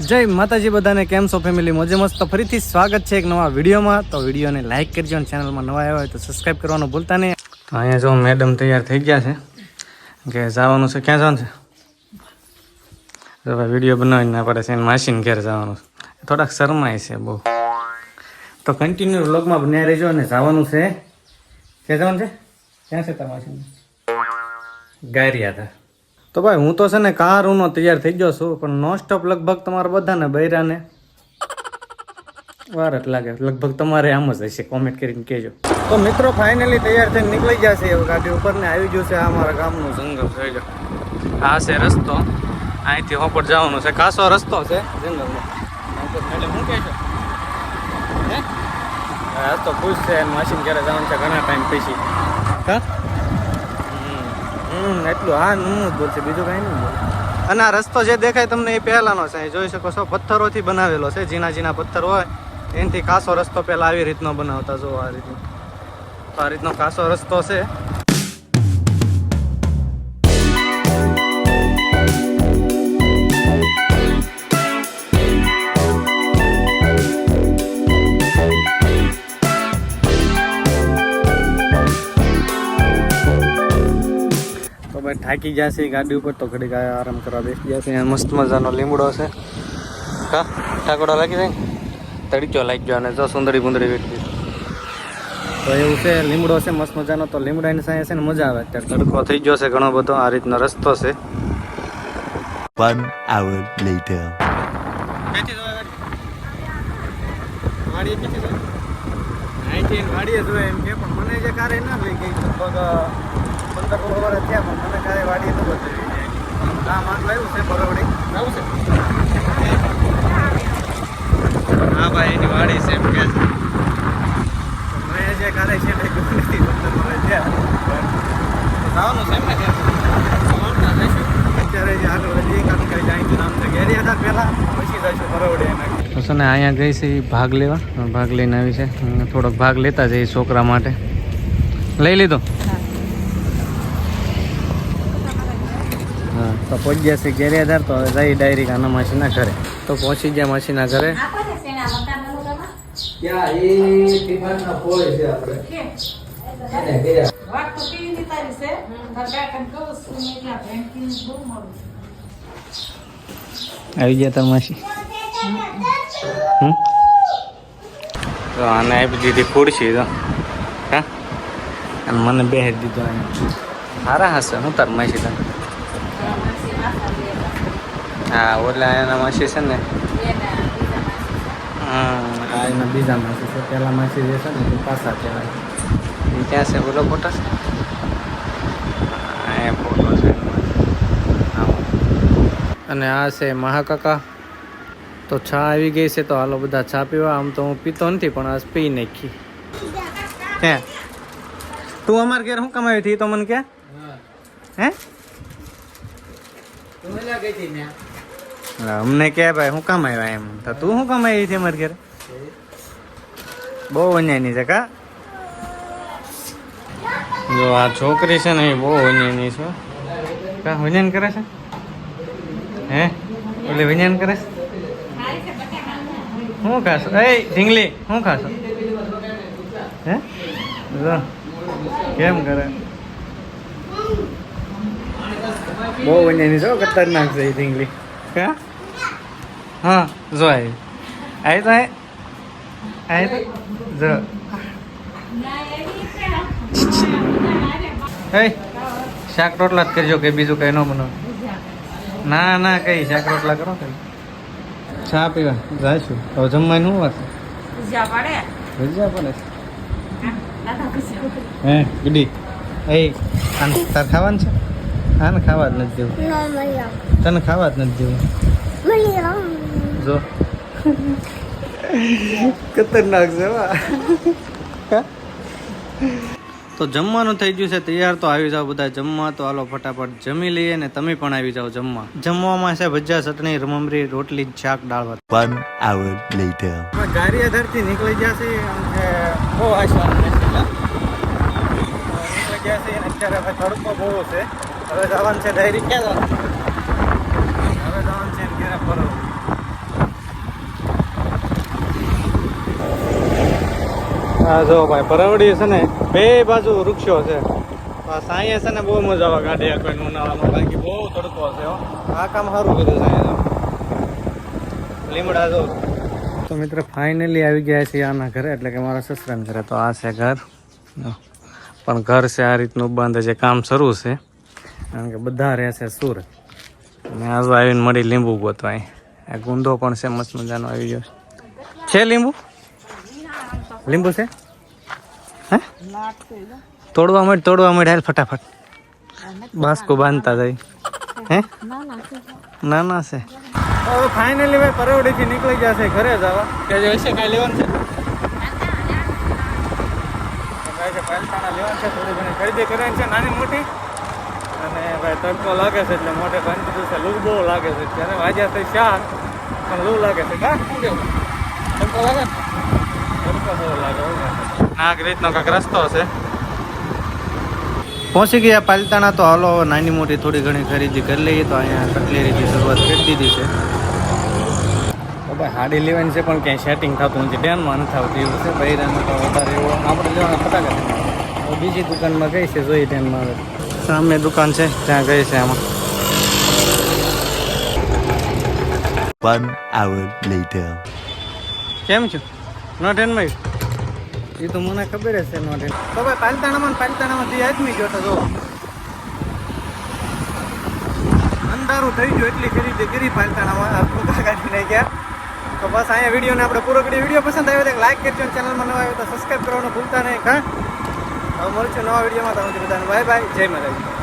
જય માતાજી બધાને, કેમ છો ફેમિલી મોજે મસ્ત. ફરીથી સ્વાગત છે એક નવા વિડીયોમાં. તો વિડીયોને લાઇક કરજો અને ચેનલમાં નવા આવ્યા હોય તો સબસ્ક્રાઈબ કરવાનું ભૂલતા નહીં. તો અહીંયા જો મેડમ તૈયાર થઈ ગયા છે. કે જવાનું છે. ક્યાં જવાનું છે? જો ભાઈ વીડિયો બનાવીને ના પડે છે, એને માસીને ઘેર જવાનું છે. થોડાક શરમાય છે બહુ. તો કન્ટિન્યુ વ્લોગમાં બન્યા રહેજો અને જવાનું છે. ક્યાં જવાનું છે? ક્યાં છે માસીને? ગાયરિયા હતા તો ભાઈ, હું તો છે ને કાર ઉનો તૈયાર થઈ ગયો છું, પણ નોન સ્ટોપ લગભગ તમારા બધાને બૈરાને. વાર જ લાગે. લગભગ તમારે આમ જ હશે. કોમેન્ટ કરીને કહેજો. તો મિત્રો ફાઇનલી તૈયાર થઈને નીકળી જશે છે. ગાડી ઉપર ને આવી ગયું છે. આ અમારા ગામનું જંગલ થઈ ગયો આ છે રસ્તો. અહીંથી હોપર જવાનું છે. કાસો રસ્તો છે એટલે શું કહે છો હે? હા તો ખુશ છે. માસીને ઘરે જવાનું છે ઘણા ટાઈમ પછી. હા હમ, એટલું હા, હું જ બોલશે બીજું કાંઈ નહીં બોલ. અને આ રસ્તો જે દેખાય તમને એ પહેલાનો છે. જોઈ શકો છો, પથ્થરોથી બનાવેલો છે. ઝીણા ઝીણા પથ્થર હોય, એનાથી કાસો રસ્તો પહેલાં આવી રીતનો બનાવતા. જો આ રીતનો આ રીતનો કાસો રસ્તો છે. થાકી જશે ગાડી ઉપર તો ઘડીક આરામ કરવા બેસી જશે. અહીંયા મસ્ત મજાનો લીમડો છે. હા ઠાકોડા લાગી જાય? તડીચો લાગી ગયો અને જો સુંદરી બુંદરી વેઠી. તો એવું છે લીમડો છે મસ્ત મજાનો. તો લીમડાની સાંજે છે ને મજા આવે અત્યારે. તડકો થઈ ગયો છે ઘણો બધો. આ રીતનો રસ્તો છે. One hour later. વાડીએ જોઈએ એમ કે પણ મને જે કારે ના લઈ ગઈ લગભગ થયા પણ મને છે છે? હા ભાઈ એની વાડી છે એમ કે છે. મેં જે કાલે છે લઈ ગયું નથી પંદર વર્ષ થયા. જવાનું છે એમ ને અત્યારે જે આગળ વધી કારણ કે જાણીતું નામ છે ઘેરી હતા પહેલા પછી જઈશું બરોડી એના તો છે ને અહીંયા ગઈ છે ભાગ લેવા. ભાગ લઈને આવી છે. થોડોક ભાગ લેતા જઈએ છોકરા માટે. લઈ લીધો હા તો પહોંચી જશે ઘેરે આધાર તો હવે જઈ ડાયરી આના માસીના ઘરે. તો પહોંચી ગયા માસીના ઘરે. આવી ગયા તાર માસી. આને આપી દીધી ખુરશી તો. હા? અને મને બેસી દીધો સારા હશે હું તાર માસી તને. હા ઓલા એના માસી છે ને. હા આ એના બીજા માસી છે. પેલા માસી જે છે ને તે પાછા કહેવાય. એ ક્યાં છે? બોલો ફોટો છે? હા, એ ફોટો છે. એનો. અને આ છે મહાકાકા. તો ચા આવી ગઈ છે તો હાલો બધા ચા પીવા. આમ તો હું પીતો નથી પણ આજ પી નાખી. હે તું અમાર ઘેર શું કમાવી હતી? તો મને કે. હા, અમને કે ભાઈ, હું કામ આવ્યા એમ? તો તું શું કામ આવી છે મારે ઘરે? બહુ અન્યાયની છે કા? જો આ છોકરી છે ને એ બહુ અન્યાયની છે. કા વિજ્ઞાન કરે છે? હે? એટલે વિજ્ઞાન કરે છે? શું ખાશો? એ, ઢીંગલી શું ખાશો? હે? કેમ કરે? બહુ એની જો ખતરનાક છે એ ઢીંગલી કા હા જો આવી આવી તો આવી તો. જો. હે? શાક રોટલા જ કરજો કે બીજું કઈ ન બનો. ના ના કઈ શાક રોટલા કરો કઈ ચા પીવા. જાશું હવે જમવાનું શું વાત ભજીયા પડે. હે ગુડી. એ તાર ખાવાનું છે? આને ખાવા જ નથી દેવું. તને ખાવા જ નથી દેવું. જો. ખતરનાક છે તો જમવાનું થઈ ગયું છે તૈયાર તો આવી જાઓ બધા જમવા. તો હાલો ફટાફટ જમી લઈએ ને તમે પણ આવી જાઓ જમવા. જમવામાં છે ભજીયા ચટણી રમમરી રોટલી શાક દાળ ભાત. One hour later. ગાડી અધરથી નીકળી ગયા છે બહુ આસવાનું નીકળી ગયા છે અત્યારે તડકો બહુ છે. હવે જવાનું છે ડાયરી ક્યાં જવાનું? હા જો ભાઈ પરવડી છે ને બે બાજુ વૃક્ષો છે. સાંઈએ છે ને બહુ મજા આવે ગાડી કોઈ ઉનાળામાં બાકી બહુ તડકો છે આ કામ સારું કર્યું સાંઈએ લીમડા જો. તો મિત્ર ફાઇનલી આવી ગયા છીએ આના ઘરે એટલે કે મારા સસરાના ઘરે તો આ છે ઘર. પણ ઘર છે આ રીતનું બંધ છે કામ શરૂ છે. કારણ કે બધા રહે છે સુરત. અને આજુ આવીને મળી લીંબુ ગોતવાય. આ ગુંદો પણ છે મસ્ત મજાનો આવી ગયો છે. લીંબુ? લીંબુ છે? હે? તોડવા માંડ તોડવા માંડ હાલ ફટાફટ. બાસ્કો બાંધતા જાય. હે? ના ના છે. હવે ફાઇનલી ભાઈ પરવડીથી નીકળી જશે ઘરે જવા કે જે હશે કાંઈ લેવાનું છે? તો કાંઈ છે લેવાનું છે થોડી ઘણી ખરીદી કરવાની છે નાની મોટી. અને ભાઈ તડકો લાગે છે એટલે મોટે બંધ કીધું છે લૂ બહુ લાગે છે. ત્યારે વાજ્યા થઈ ચાર પણ લૂ લાગે છે. કા? શું કેવું? તડકો લાગે? તડકો બહુ લાગે આ રીતનો કાંક રસ્તો છે. પહોંચી ગયા પાલતાણા તો હાલો નાની મોટી થોડી ઘણી ખરીદી કરી લઈએ તો અહીંયા કટલેરીથી શરૂઆત કરી દીધી છે. તો ભાઈ હાડી લેવાની છે પણ ક્યાંય સેટિંગ થતું નથી. ધ્યાનમાં નથી આવતું એવું છે. બૈરામાં તો વધારે એવું આપણે લેવાના ફટાકડા. બીજી દુકાનમાં ગઈ છે જોઈ ધ્યાનમાં આવે. સામે દુકાન છે ત્યાં ગઈ છે આમાં. One hour later. કેમ છો? નોટ એન ટેનમાં એ તો મને ખબર હશે નોટ નો ટેન તો ભાઈ પાલતાણામાં પાલતાણામાં જે આદમી ગયો તો અંધારું થઈ ગયું એટલી ખરીદી કરી પાલતાણામાં આ કાઢી ગયા. તો બસ અહીંયા વિડીયોને આપણે પૂરો કરીએ. વીડિયો પસંદ આવ્યો તો લાઈક કરજો ચેનલમાં નવા આવ્યો તો સબસ્ક્રાઈબ કરવાનું ભૂલતા નહીં હા? મળશું નવા વિડીયોમાં. તમે બધાને બાય બાય. જય માતાજી.